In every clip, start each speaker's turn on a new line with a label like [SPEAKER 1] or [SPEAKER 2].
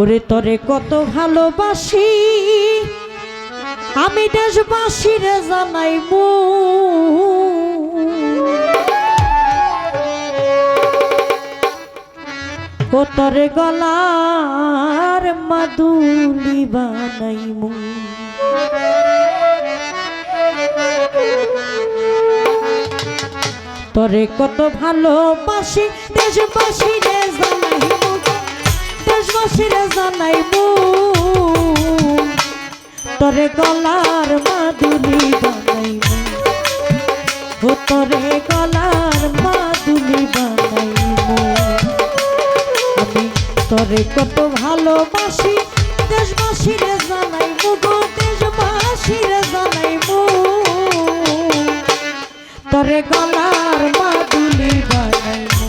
[SPEAKER 1] ওরে তরে কত ভালোবাসি। আমি দেশবাসীরে জানাইবো ও তরে গলার মাদুলি বানাইমু তরে কত ভালোবাসি দেশবাসী রে জানাইবো দেশবাসী রে জানাইবো, তরে গলার মাদুলি বানাইবো। ও তরে গলার মাদুলি আমি তরে কত ভালোবাসি দেশবাসী রে জানাইবো গো দেশবাসী রে জানাইবো। তরে গলার মাদুলি বানাইবো।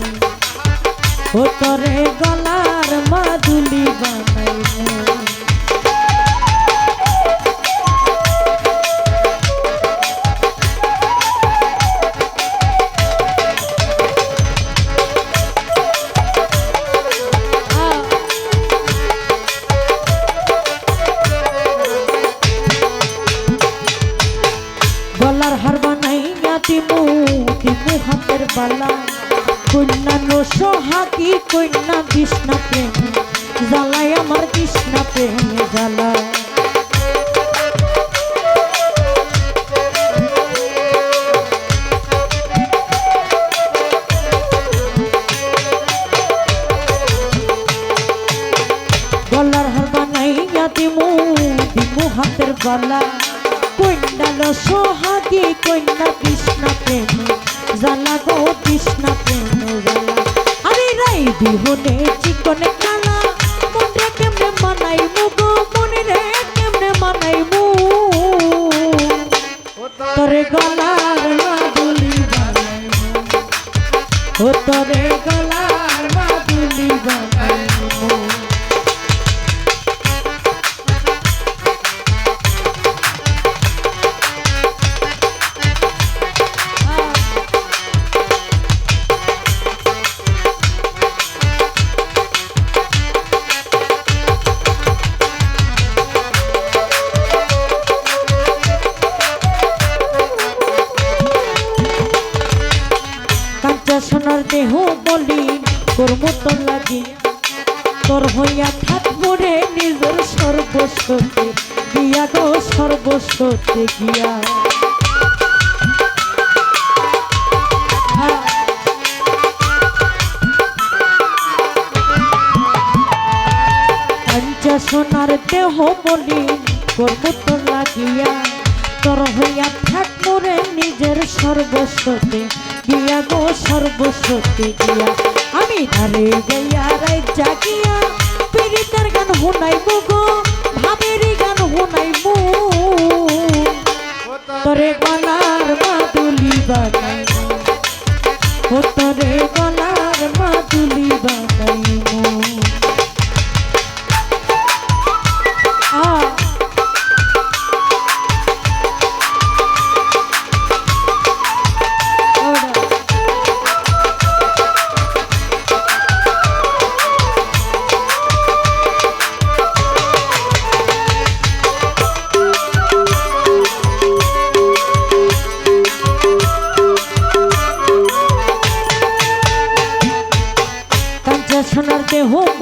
[SPEAKER 1] ও তরে গলার দিমু দিমু হাতের বালা। কন্যা নো সোহাগী, কন্যা কৃষ্ণা প্রেম। জ্বালাই আমার কৃষ্ণা প্রেম জ্বালা। গলার হার বানাই দিমু দিমু হাতের বালা। কন্যাল সোহাগী কন্যা কৃষ্ণ প্রেম। জ্বালা গো কৃষ্ণ প্রেম জ্বালা আরে রাই বিহনে চিকন কালা। মনে কেমনে মানাই গো? মনে রে কেমনে মানাই তোরে গলার মাদুলি বানাই ও তোরে গলার মাদুলি বানাই দেহ বলি তোর লাগি তোর হইয়া থাকব রে নিজের সর্বস্বতে গিয়া গো সর্বস্বতে গিয়া। হ্যাঁ। সোনার দেহ বলি তোর মতো লাগিয়া। তোর হইয়া থাকব রে নিজের সর্বস্বতে গিয়া গো সর্বস্বতে গিয়া। আমি ধারে গিয়া রাই জাগিয়া, পীড়িতার গান শুনাইব গো ভাবেরি গান শুনাইব। তোরে গলার মাদুলি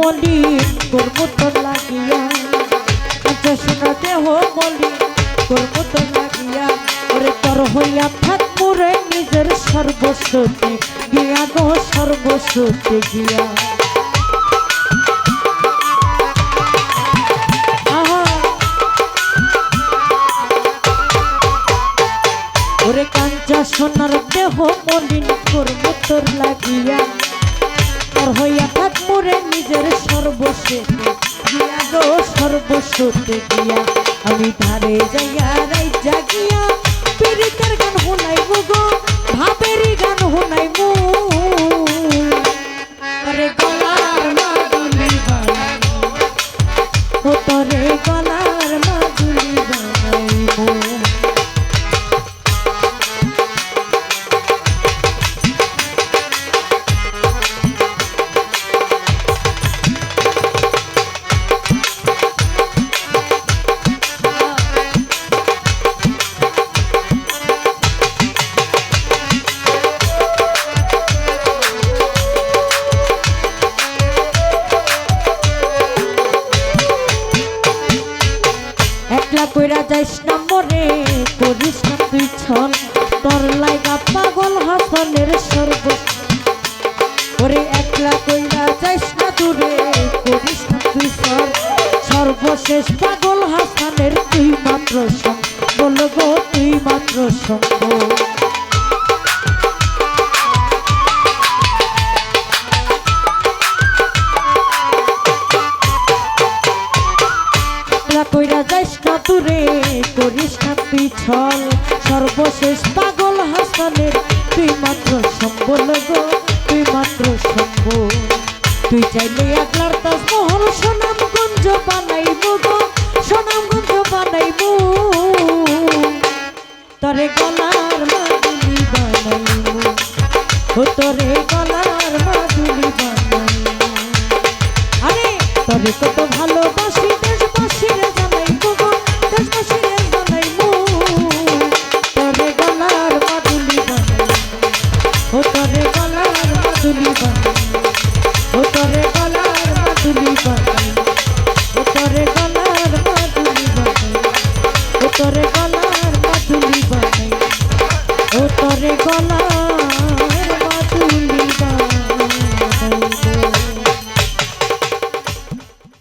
[SPEAKER 1] মলি করব তো লাগিয়া কাঞ্চা সোনার দেহ মলি করব তো লাগিয়া, ওরে তর হইয়া থাকব নিজের সর্বস্বতে, গিয়া গো সর্বস্বতে গিয়া। ওরে কাঞ্চা সোনার দেহ মলিন করব তোর লাগিয়া, তোর হইয়া থাকব রে নিজের সর্বস্বে গিয়া গো সর্বস্বতে গিয়া আমি ধারে যাইয়া রাই জাগিয়া পীড়িতের গান হলাই গো। ভাবেরই কইরা যাইস না মরে, করিস না তুই ছল। তোর লাইগা পাগল হাসনের সর্ব ওরে একলা কইরা যাইস না দূরে, করিস না তুই সর। সর্বশেষ পাগল হাসানের তুই মাত্র সঙ্গ। বলব তুই মাত্র সঙ্গ। দূরে করিস না তুই ছল সর্বশেষ পাগল হাসানের, তুই মাত্র সম্বল গো, তুই মাত্র সম্ভ তুই চাইলে একলার তাজমহল সুনামগঞ্জ বানাইব গো, সুনামগঞ্জ বানাইব। তরে গলার মাদুলি বানাইব, ও তরে গলার মাদুলি বানাইব। আরে তবে কত